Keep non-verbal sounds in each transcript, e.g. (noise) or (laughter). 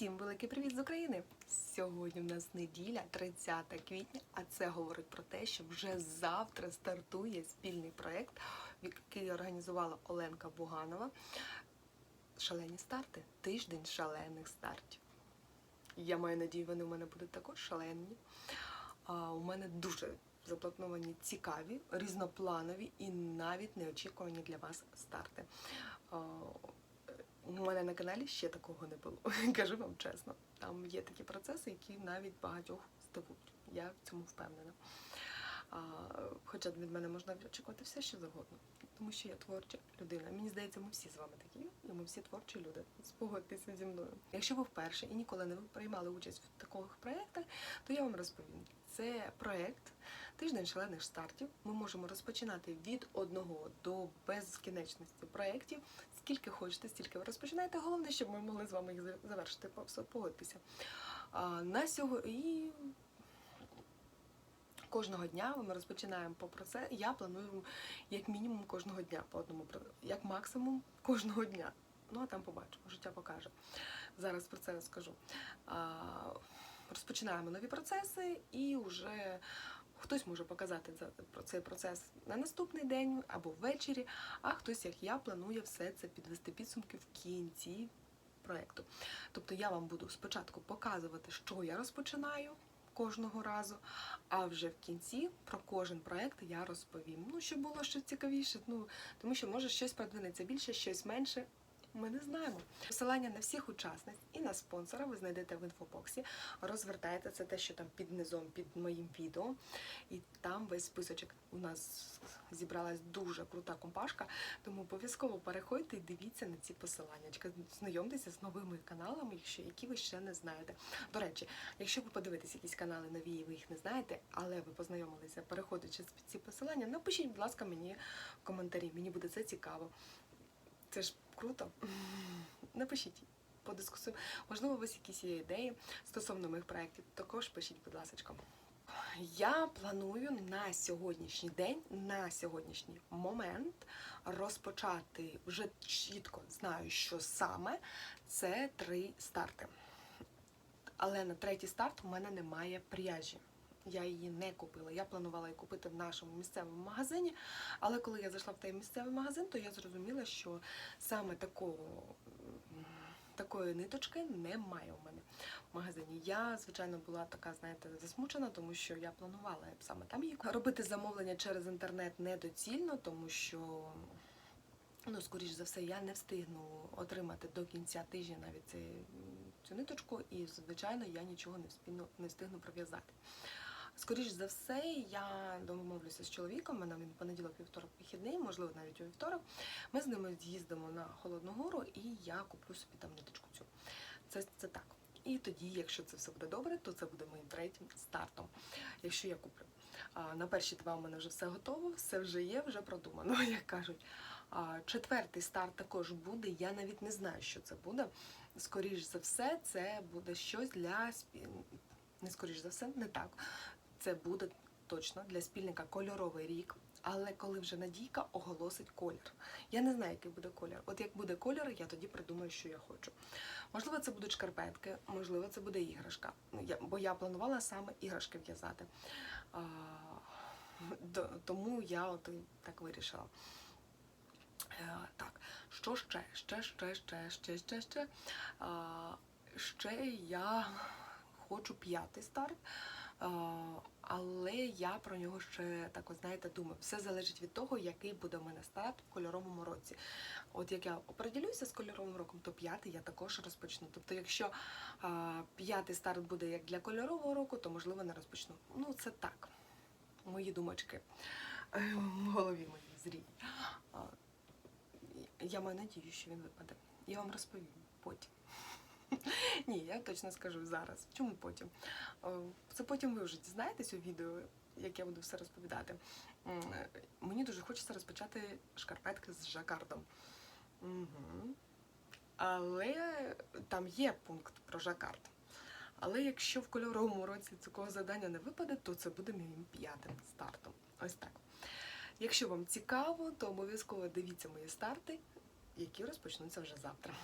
Всім великий привіт з України! Сьогодні в нас неділя, 30 квітня, а це говорить про те, що вже завтра стартує спільний проєкт, який організувала Оленка Буганова. Шалені старти. Тиждень шалених стартів. Я маю надію, вони у мене будуть також шалені. А, у мене дуже заплановані цікаві, різнопланові і навіть неочікувані для вас старти. У мене на каналі ще такого не було. (laughs) Кажу вам чесно. Там є такі процеси, які навіть багатьох здивують. Я в цьому впевнена. А, хоча від мене можна очікувати все, що завгодно, тому що я творча людина. Мені здається, ми всі з вами такі, і ми всі творчі люди. Спогодьтеся зі мною. Якщо ви вперше і ніколи не приймали участь в таких проєктах, то я вам розповім. Це проєкт Тиждень шалених стартів. Ми можемо розпочинати від одного до безкінечності проєктів. Скільки хочете, стільки ви розпочинаєте. Головне, щоб ми могли з вами їх завершити. Погодьтеся. На сьогодні кожного дня ми розпочинаємо по процесу. Я планую як мінімум кожного дня по одному як максимум кожного дня. Ну а там побачимо, життя покаже. Зараз про це розкажу. Розпочинаємо нові процеси і вже. Хтось може показати про цей процес на наступний день або ввечері, а хтось, як я, планує все це підвести підсумки в кінці проєкту. Тобто я вам буду спочатку показувати, що я розпочинаю кожного разу, а вже в кінці про кожен проект я розповім. Ну, щоб було щось цікавіше, ну тому що може щось продвинеться більше, щось менше. Ми не знаємо. Посилання на всіх учасниць і на спонсора ви знайдете в інфобоксі. Розвертаєте це те, що там під низом, під моїм відео. І там весь списочок у нас зібралась дуже крута компашка. Тому обов'язково переходьте і дивіться на ці посилання. Знайомтеся з новими каналами, якщо які ви ще не знаєте. До речі, якщо ви подивитесь якісь канали нові, і ви їх не знаєте, але ви познайомилися, переходячи з ці посилання, напишіть, будь ласка, мені в коментарі. Мені буде це цікаво. Це ж круто. Напишіть, подискусуємо. Можливо, у вас якісь є ідеї стосовно моїх проєктів. Також пишіть, будь ласка. Я планую на сьогоднішній день, на сьогоднішній момент розпочати вже чітко знаю, що саме це три старти. Але на третій старт у мене немає пряжі. Я її не купила. Я планувала її купити в нашому місцевому магазині. Але коли я зайшла в той місцевий магазин, то я зрозуміла, що саме такого, такої ниточки немає у мене в магазині. Я, звичайно, була така, знаєте, засмучена, тому що я планувала саме там її робити замовлення через інтернет недоцільно, тому що. Ну, скоріш за все, я не встигну отримати до кінця тижня навіть цю ниточку, і, звичайно, я нічого не встигну, не встигну пров'язати. Скоріш за все, я домовлюся з чоловіком, мене він понеділок, вівторок вихідний, можливо, навіть у вівторок. Ми з ними з'їздимо на Холодну Гору і я куплю собі там ниточку цю. Це, це так. І тоді, якщо це все буде добре, то це буде моїм третім стартом, якщо я куплю. На перші два в мене вже все готово, все вже є, вже продумано, (laughs) як кажуть. Четвертий старт також буде. Я навіть не знаю, що це буде. Скоріш за все, це буде щось для спі... не скоріш за все, не так. Це буде точно для спільника кольоровий рік. Але коли вже Надійка оголосить колір. Я не знаю, який буде колір. От як буде колір, я тоді придумаю, що я хочу. Можливо, це будуть шкарпетки, можливо, це буде іграшка. Ну, бо я планувала саме іграшки в'язати. Тому я от так вирішила. Е, так, що ще? Ще, ще, ще, ще, ще, ще. Ще я хочу п'ятий старт. А, але я про нього ще так, от, знаєте, думаю. Все залежить від того, який буде у мене старт в кольоровому році. От як я оприділюся з кольоровим роком, то п'ятий я також розпочну. Тобто, якщо а, п'ятий старт буде як для кольорового року, то можливо не розпочну. Ну, це так. Мої думочки е, в голові моїй зрій. Я маю надію, що він випаде. Я вам розповім потім. (laughs) Ні, я точно скажу зараз. Чому потім? Е, Це потім ви вже дізнаєтесь у відео, як я буду все розповідати. Е, Мені дуже хочеться розпочати шкарпетки з жакардом. Угу. Але там є пункт про жакард. Але якщо в кольоровому році такого завдання не випаде, то це буде моїм п'ятим стартом. Ось так. Якщо вам цікаво, то обов'язково дивіться мої старти, які розпочнуться вже завтра.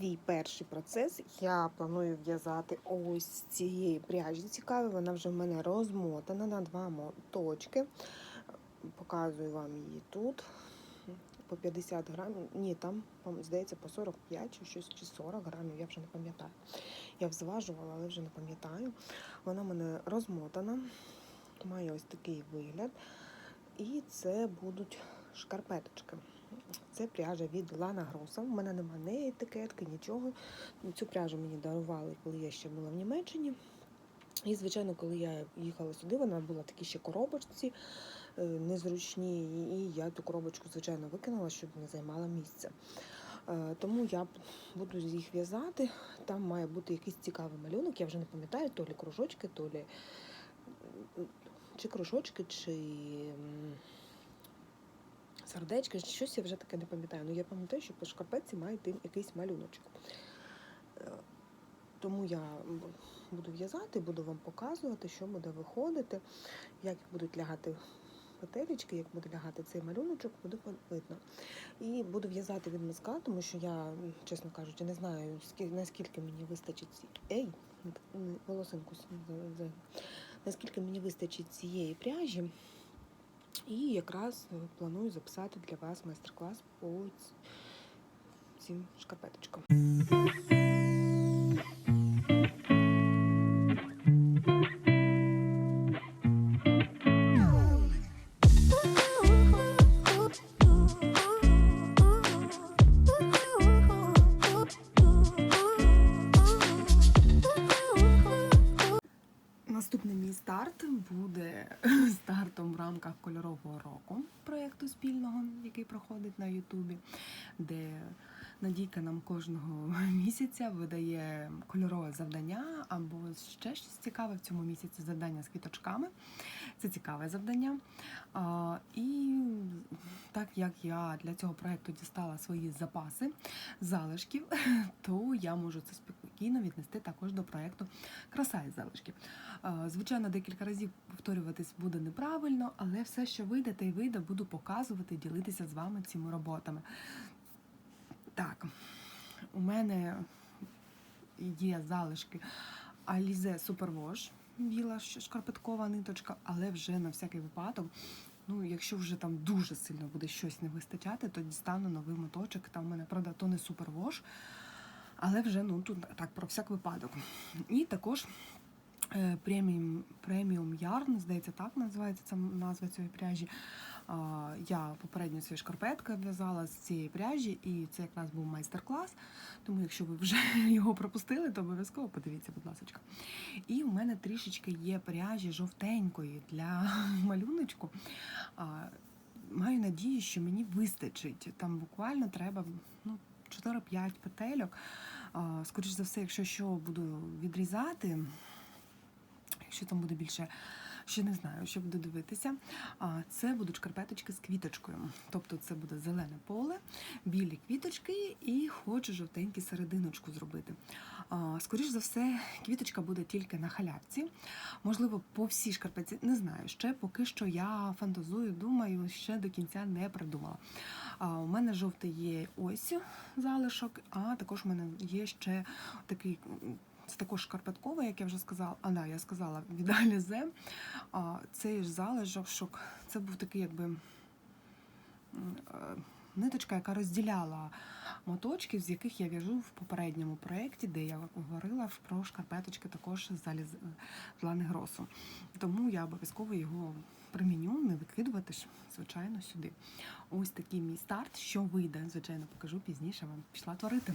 Свій перший процес. Я планую в'язати ось цієї пряжі цікаві. Вона вже в мене розмотана на два моточки. Показую вам її тут. По 50 грамів. Ні, там, здається, по 45 чи щось, чи 40 грамів, я вже не пам'ятаю. Я взважувала, але вже не пам'ятаю. Вона в мене розмотана, має ось такий вигляд. І це будуть шкарпеточки. Це пряжа від Лана Гроса. У мене немає ні етикетки, нічого. Цю пряжу мені дарували, коли я ще була в Німеччині. І, звичайно, коли я їхала сюди, вона була в такій ще коробочці е, незручні. І я ту коробочку, звичайно, викинула, щоб не займала місця. Е, Тому я буду їх в'язати. Там має бути якийсь цікавий малюнок. Я вже не пам'ятаю, то лі кружочки, то лі чи кружочки, чи сердечки, щось я вже таке не пам'ятаю. Ну я пам'ятаю, що по шкарпетці має йти якийсь малюночок. Е, Тому я буду в'язати, буду вам показувати, що буде виходити, як будуть лягати петелечки, як буде лягати цей малюночок, буде видно. І буду в'язати від мазка, тому що я, чесно кажучи, не знаю, наскільки мені вистачить. Ей, волосинку наскільки мені вистачить цієї пряжі. І якраз е, планую записати для вас майстер-клас по цим шкарпеточкам. Рамках кольорового року проєкту спільного, який проходить на Ютубі, де Надійка нам кожного (laughs) місяця видає кольорове завдання або ще щось цікаве в цьому місяці завдання з квіточками. Це цікаве завдання. І так як я для цього проєкту дістала свої запаси залишків, (laughs) то я можу це спокійно віднести також до проєкту Краса із залишків. Звичайно, декілька разів повторюватись буде неправильно, але все, що вийде, те й вийде, буду показувати, ділитися з вами цими роботами. Так, у мене є залишки Alize Superwash, біла шкарпеткова ниточка, але вже на всякий випадок. Ну, якщо вже там дуже сильно буде щось не вистачати, то дістану новий моточок. Там у мене, правда, то не супервош, але вже ну тут так про всяк випадок. І також преміум, преміум ярн, здається, так називається ця назва цієї пряжі. Я попередньо свої шкарпетки в'язала з цієї пряжі, і це якраз був майстер-клас. Тому, якщо ви вже (laughs) його пропустили, то обов'язково подивіться, будь ласка. І у мене трішечки є пряжі жовтенької для (laughs) малюночку. Маю надію, що мені вистачить. Там буквально треба ну, 4-5 петельок. Скоріше за все, якщо що буду відрізати, якщо там буде більше, ще не знаю, що буду дивитися. Це будуть шкарпеточки з квіточкою. Тобто це буде зелене поле, білі квіточки і хочу жовтеньку серединочку зробити. А, Скоріш за все, квіточка буде тільки на халявці. Можливо, по всій шкарпетці, не знаю. Ще поки що я фантазую, думаю, ще до кінця не придумала. У мене жовтий є ось залишок, а також у мене є ще такий. Це також шкарпетковий, як я вже сказала. А да, я сказала від Алізе. Цей ж залишок, це був такий, якби е, ниточка, яка розділяла моточки, з яких я в'яжу в попередньому проєкті, де я говорила про шкарпеточки також з Аліз з Лани Гросу. Тому я обов'язково його приміню, не викидувати ж, звичайно, сюди. Ось такий мій старт. Що вийде, звичайно, покажу пізніше вам. Пішла творити.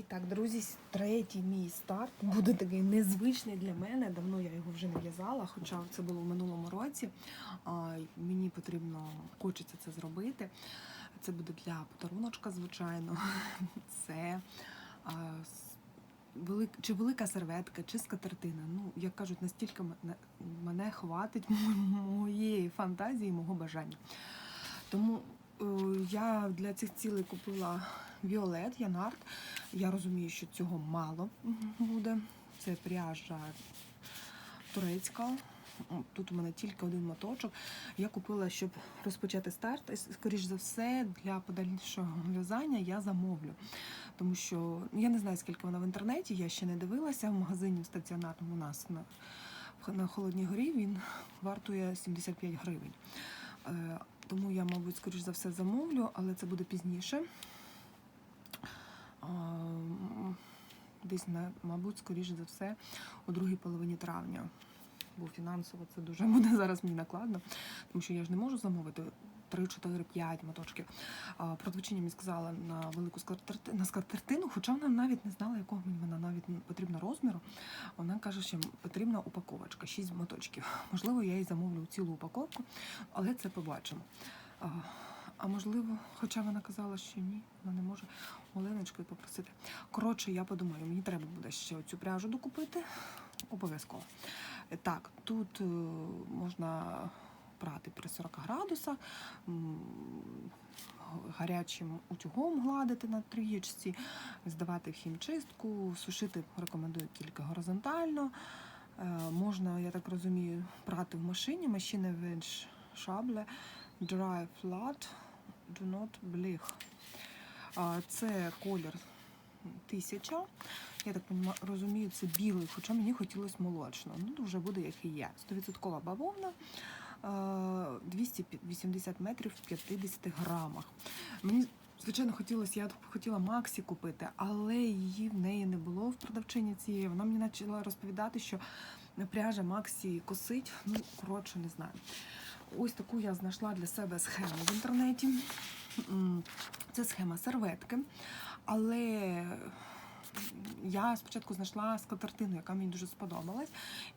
І так, друзі, третій мій старт буде такий незвичний для мене. Давно я його вже не в'язала, хоча це було в минулому році. Мені потрібно, хочеться це зробити. Це буде для подаруночка, звичайно. (laughs) Це велик, чи велика серветка, чи скатертина. Ну, як кажуть, настільки мене, хватить (laughs) моєї фантазії, мого бажання. Тому я для цих цілей купила Віолет Янарт. Я розумію, що цього мало буде. Це пряжа турецька. Тут у мене тільки один моточок. Я купила, щоб розпочати старт. І, скоріш за все, для подальшого в'язання я замовлю. Тому що ну, я не знаю, скільки вона в інтернеті, я ще не дивилася. В магазині в стаціонарному у нас на, на Холодній горі він вартує 75 гривень. Тому я, мабуть, скоріш за все замовлю, але це буде пізніше. Десь, мабуть, скоріше за все, у другій половині травня. Бо фінансово це дуже (laughs) буде зараз мені накладно, тому що я ж не можу замовити 3, 4, 5 моточків. А, Продавчиня мені сказала на велику на скатертину, хоча вона навіть не знала, якого мені вона навіть не потрібно розміру. Вона каже, що потрібна упаковочка, 6 моточків. Можливо, я їй замовлю цілу упаковку, але це побачимо. А, можливо, хоча вона казала, що ні, вона не може Оленочкою попросити. Коротше, я подумаю, мені треба буде ще цю пряжу докупити. Обов'язково. Так, тут е, можна прати при 40 градусах, гарячим утюгом гладити на трієчці, здавати в хімчистку, сушити рекомендую тільки горизонтально. Е, Можна, я так розумію, прати в машині, машина венш шабле, dry flat, do not bleach. Це колір тисяча. Я так розумію, це білий, хоча мені хотілося молочного. Ну, вже буде, як і є. 100% бавовна. Е, 280 метрів в 50 грамах. Мені, звичайно, хотілося, я хотіла Максі купити, але її в неї не було в продавчині цієї. Вона мені почала розповідати, що пряжа Максі косить. Ну, коротше, не знаю. Ось таку я знайшла для себе схему в інтернеті. Це схема серветки, але я спочатку знайшла скатертину, яка мені дуже сподобалась,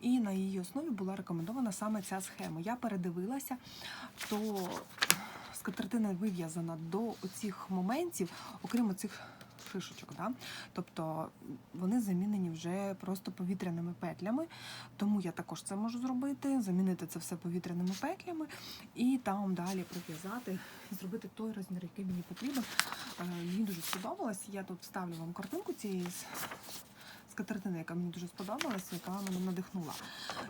і на її основі була рекомендована саме ця схема. Я передивилася, то скатертина вив'язана до оцих моментів, окрім оцих шишечок. Да? Тобто вони замінені вже просто повітряними петлями. Тому я також це можу зробити, замінити це все повітряними петлями і там далі прив'язати зробити той розмір, який мені потрібен. Е, Мені дуже сподобалось. Я тут ставлю вам картинку цієї скатертини, яка мені дуже сподобалася, яка мене надихнула.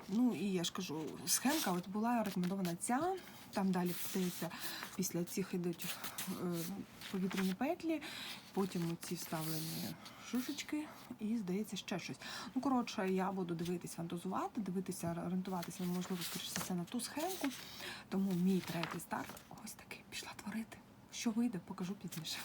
Ну і я ж кажу, схемка от була рекомендована ця. Там далі здається, після цих йдуть е, повітряні петлі, потім ці вставлені шишечки, і здається ще щось. Ну, коротше, я буду дивитися, фантазувати, дивитися, орієнтуватися, можливо, скоріше на ту схемку. Тому мій третій старт ось такий пішла творити. Що вийде, покажу пізніше.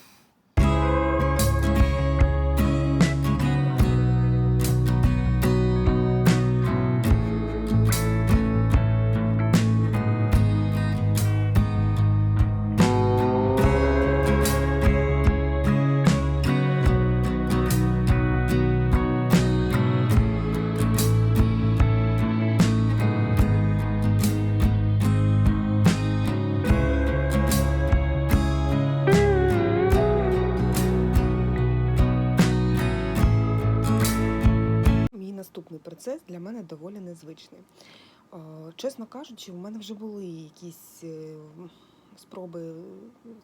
Процес для мене доволі незвичний. Е, Чесно кажучи, у мене вже були якісь е, спроби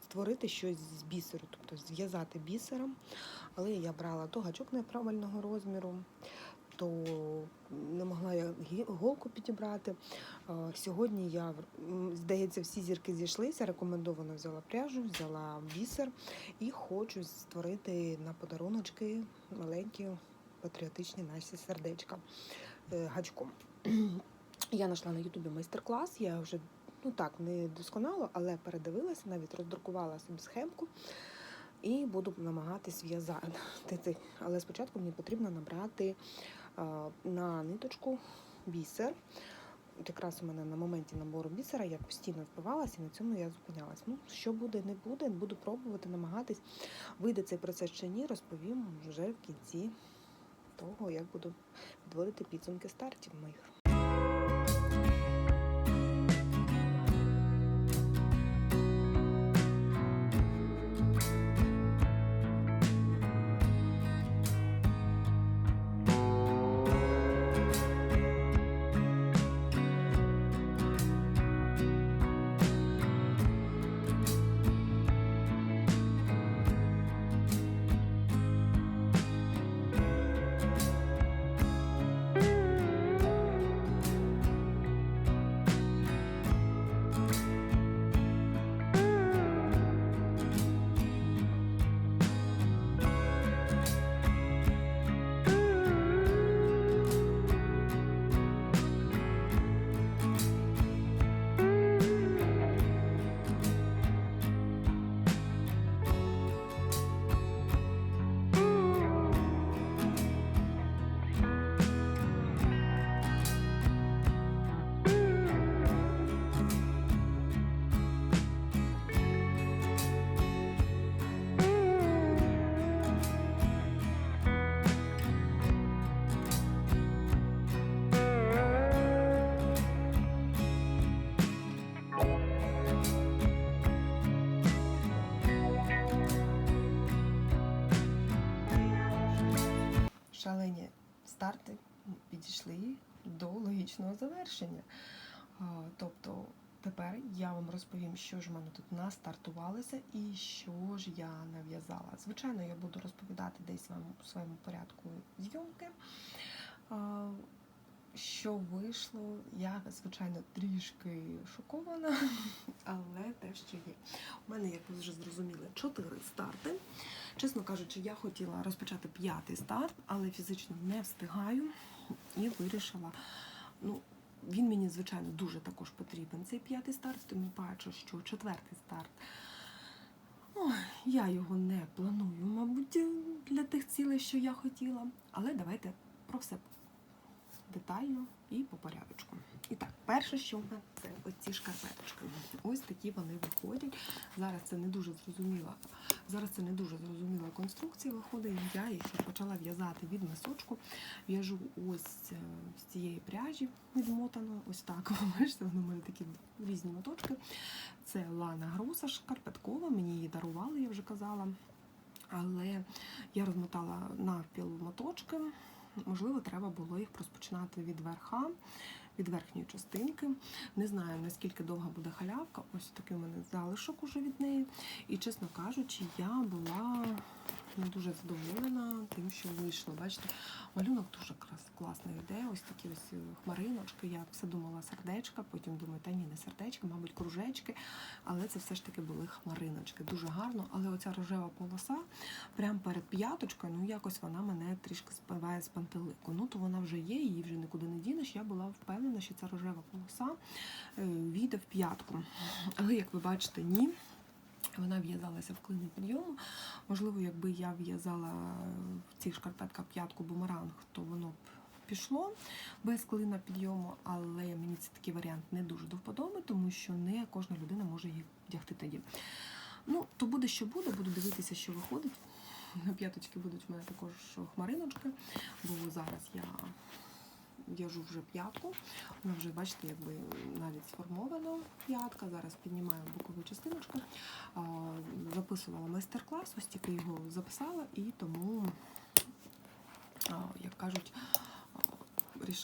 створити щось з бісеру, тобто зв'язати бісером, але я брала то гачок неправильного розміру, то не могла я голку підібрати. Е, Сьогодні я, здається, всі зірки зійшлися, рекомендовано взяла пряжу, взяла бісер і хочу створити на подаруночки маленькі патріотичні наші сердечка е, гачком. (clears throat) Я знайшла на Ютубі майстер-клас, я вже ну так не досконало, але передивилася, навіть роздрукувала собі схемку і буду намагатись в'язати. Але спочатку мені потрібно набрати на ниточку бісер. Якраз у мене на моменті набору бісера я постійно впивалася і на цьому я зупинялась. Ну, що буде, не буде, буду пробувати, намагатись. Вийде цей процес чи ні, розповім вже в кінці того, як буду підводити підсумки стартів моїх. Старти підійшли до логічного завершення. Тобто тепер я вам розповім, що ж в мене тут настартувалося і що ж я нав'язала. Звичайно, я буду розповідати десь вам у своєму порядку зйомки. Що вийшло, я, звичайно, трішки шокована, (laughs) але те, що є. У мене, як ви вже зрозуміли, чотири старти. Чесно кажучи, я хотіла розпочати п'ятий старт, але фізично не встигаю і вирішила. Ну, він мені, звичайно, дуже також потрібен. Цей п'ятий старт, тому бачу, що четвертий старт. Ой, я його не планую, мабуть, для тих цілей, що я хотіла. Але давайте про все детально і по порядочку. І так, перше, що в мене це оці шкарпеточки. Ось такі вони виходять. Зараз це не дуже зрозуміла. Зараз це не дуже зрозуміла конструкція виходить. Я їх почала в'язати від мисочку. В'яжу ось е, з цієї пряжі відмотано. Ось так. (laughs) Бачите, воно мене такі різні моточки. Це Лана Груса шкарпеткова, мені її дарували, я вже казала. Але я розмотала навпіл моточки. Можливо, треба було їх розпочинати від верха, від верхньої частинки. Не знаю, наскільки довга буде халявка. Ось такий у мене залишок уже від неї. І, чесно кажучи, я була не дуже задоволена тим, що вийшло. Бачите, малюнок дуже класно йде. Ось такі ось е, хмариночки. Я все думала сердечка, потім думаю, та ні, не сердечка, мабуть, кружечки. Але це все ж таки були хмариночки. Дуже гарно. Але оця рожева полоса, прямо перед п'яточкою, ну якось вона мене трішки спиває з пантелику. Ну то вона вже є, її вже нікуди не дінеш. Я була впевнена, що ця рожева полоса е, війде в п'ятку. Але як ви бачите, ні. Вона в'язалася в клині підйому. Можливо, якби я в'язала в цих шкарпетках п'ятку бумеранг, то воно б пішло без клина підйому, але мені це такий варіант не дуже до вподоби, тому що не кожна людина може її вдягти тоді. Ну, то буде, що буде, буду дивитися, що виходить. На п'яточки будуть в мене також хмариночки, бо зараз я в'яжу вже п'ятку. Вона вже, бачите, якби навіть сформована п'ятка. Зараз піднімаю бокову частиночку. Записувала майстер-клас, ось тільки його записала, і тому, як кажуть,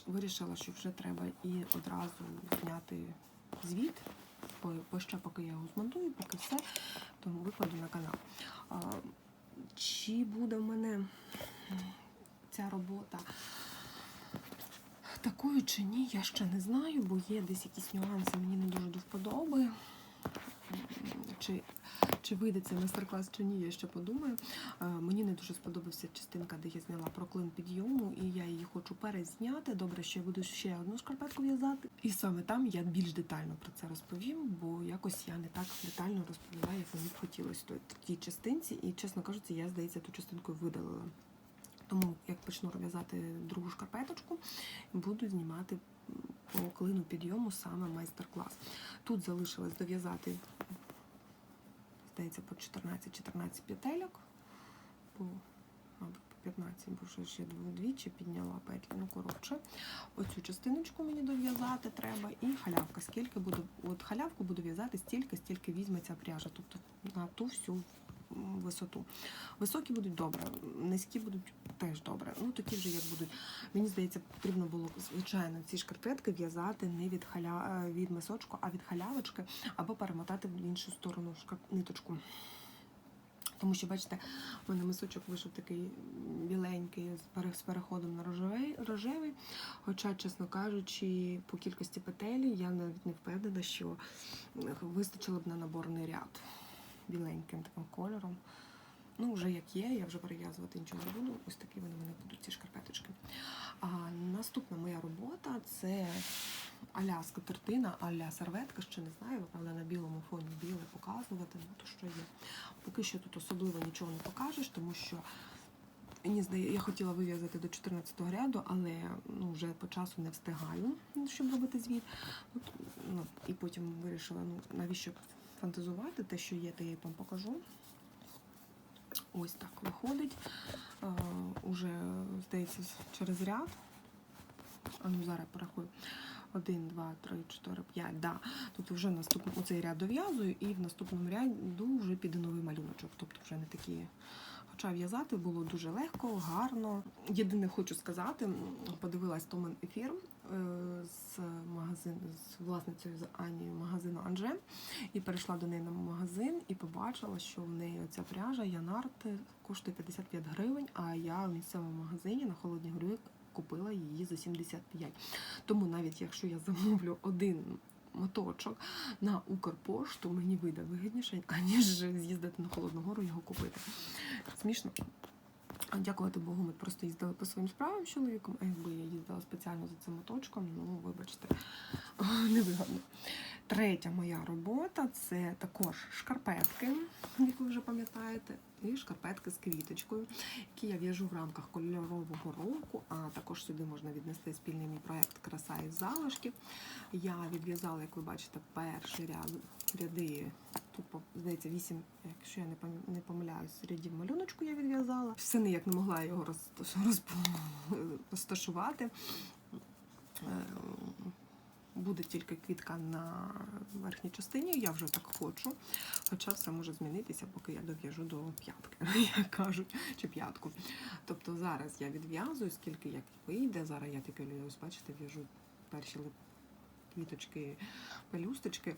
вирішила, що вже треба і одразу зняти звіт. По ще поки я його змонтую, поки все, тому викладу на канал. Чи буде в мене ця робота такою чи ні, я ще не знаю, бо є десь якісь нюанси, мені не дуже до вподоби. Чи, чи вийде цей майстер-клас чи ні, я ще подумаю. Мені не дуже сподобався частинка, де я зняла про клин підйому, і я її хочу перезняти. Добре, що я буду ще одну шкарпетку в'язати. І саме там я більш детально про це розповім, бо якось я не так детально розповіла, як мені б хотілося в тій частинці. І, чесно кажучи, я, здається, ту частинку видалила. Тому як почну в'язати другу шкарпеточку, буду знімати по клину підйому саме майстер-клас. Тут залишилось дов'язати, здається, по 14-14 петельок, по, мабуть, по 15, бо вже я двічі підняла петлі. Ну, коротше, оцю частиночку мені дов'язати треба, і халявка. Скільки буду, от халявку буду в'язати стільки, стільки візьметься пряжа, тобто на ту всю висоту. Високі будуть добре, низькі будуть теж добре. Ну такі вже як будуть. Мені здається, потрібно було звичайно ці шкарпетки в'язати не від халя е, від мисочку, а від халявочки, або перемотати в іншу сторону ниточку. Тому що, бачите, у мене мисочок вийшов такий біленький з переходом на рожевий, рожевий. Хоча, чесно кажучи, по кількості петелі я навіть не впевнена, що вистачило б на наборний ряд біленьким таким кольором. Ну, вже як є, я вже перев'язувати нічого не буду. Ось такі вони в мене будуть ці шкарпеточки. А наступна моя робота це аля скатертина, аля серветка, ще не знаю, але на білому фоні біле показувати, ну то що є. Поки що тут особливо нічого не покажеш, тому що мені здається, я хотіла вив'язати до 14-го ряду, але ну, вже по часу не встигаю, щоб робити звіт. Ну, і потім вирішила, ну навіщо фантазувати, те, що є, те я вам покажу. Ось так виходить. Е, уже, здається, через ряд. А ну зараз порахую. Один, два, три, чотири, п'ять. Да. Тобто вже наступний оцей ряд дов'язую, і в наступному ряду вже піде новий малюночок. Тобто вже не такі. Хоча в'язати було дуже легко, гарно. Єдине хочу сказати, подивилась Томен ефір е, з магазин з власницею з Анією магазину Анже і перейшла до неї на магазин і побачила, що в неї оця пряжа Янарт коштує 55 гривень, а я в місцевому магазині на холодній горі купила її за 75. Тому навіть якщо я замовлю один моточок на Укрпошту, мені вийде вигідніше, аніж з'їздити на холодну гору і його купити. Смішно. Дякувати Богу, ми просто їздили по своїм справам з чоловіком, а якби я їздила спеціально за цим моточком, ну вибачте, (laughs) невигодно. Третя моя робота це також шкарпетки, як ви вже пам'ятаєте, і шкарпетки з квіточкою, які я в'яжу в рамках кольорового року, а також сюди можна віднести спільний мій проєкт Краса із залишків. Я відв'язала, як ви бачите, перший ряд ряди. тупо здається, вісім, якщо я не помиляюсь, рядів малюночку я відв'язала. Все ніяк не могла його розташувати. Буде тільки квітка на верхній частині, я вже так хочу. Хоча все може змінитися, поки я дов'яжу до п'ятки, (laughs) як кажуть, чи п'ятку. Тобто зараз я відв'язую, скільки як вийде. Зараз я тільки ось бачите, в'яжу перші квіточки, пелюсточки.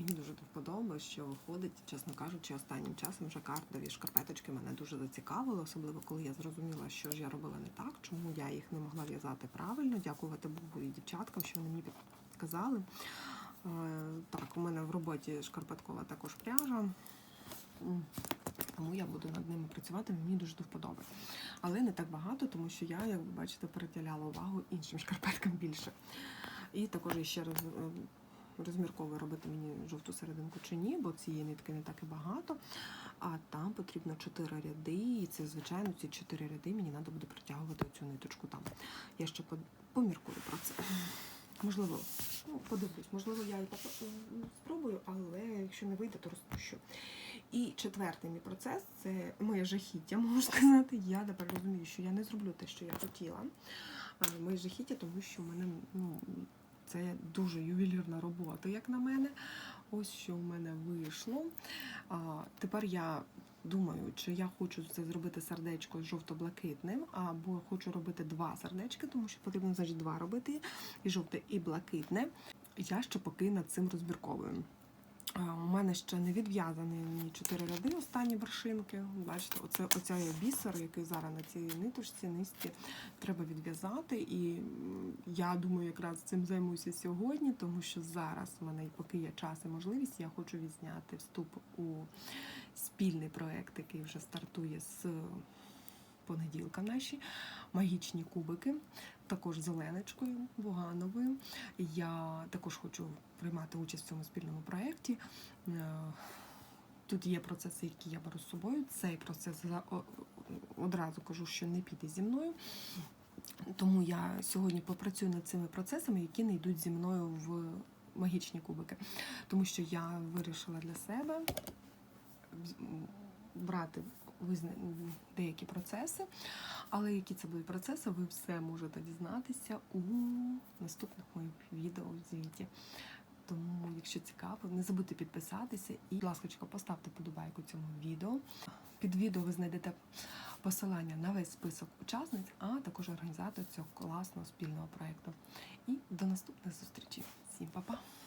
Мені дуже до вподоби, що виходить, чесно кажучи, останнім часом вже картові шкарпеточки мене дуже зацікавили, особливо коли я зрозуміла, що ж я робила не так, чому я їх не могла в'язати правильно. Дякувати Богу і дівчаткам, що вони мені підказали. Е, Так, у мене в роботі шкарпеткова також пряжа. Тому я буду над ними працювати, мені дуже до вподоби. Але не так багато, тому що я, як ви бачите, переділяла увагу іншим шкарпеткам більше. І також ще роз, е, розмірковую робити мені жовту серединку чи ні, бо цієї нитки не так і багато. А там потрібно 4 ряди, і це, звичайно, ці 4 ряди мені треба буде притягувати цю ниточку там. Я ще поміркую про це. Можливо, ну, подивлюсь, можливо, я і поп- спробую, але якщо не вийде, то розпущу. І четвертий мій процес це моє жахіття, (laughs) можу сказати. Я тепер розумію, що я не зроблю те, що я хотіла. Моє жахіття, тому що в мене ну, це дуже ювелірна робота, як на мене. Ось що в мене вийшло. А, тепер я думаю, чи я хочу це зробити сердечко жовто-блакитним, або хочу робити два сердечки, тому що потрібно значить два робити, і жовте, і блакитне. Я ще поки над цим розбірковую. А, У мене ще не відв'язані ні чотири ряди, останні вершинки. Бачите, оце оця є бісер, який зараз на цій ниточці, низці треба відв'язати. І я думаю, якраз цим займуся сьогодні, тому що зараз в мене, поки є час і можливість, я хочу відзняти вступ у спільний проект, який вже стартує з понеділка наші магічні кубики, також зеленочкою Бугановою. Я також хочу приймати участь в цьому спільному проєкті. Е, Тут є процеси, які я беру з собою. Цей процес одразу кажу, що не піде зі мною. Тому я сьогодні попрацюю над цими процесами, які не йдуть зі мною в магічні кубики. Тому що я вирішила для себе брати. Деякі процеси, але які це будуть процеси, ви все можете дізнатися у наступних моїх відео в звіті. Тому, якщо цікаво, не забудьте підписатися і, будь ласка, поставте подобайку цьому відео. Під відео ви знайдете посилання на весь список учасниць, а також організатор цього класного спільного проєкту. І до наступних зустрічей. Всім па-па!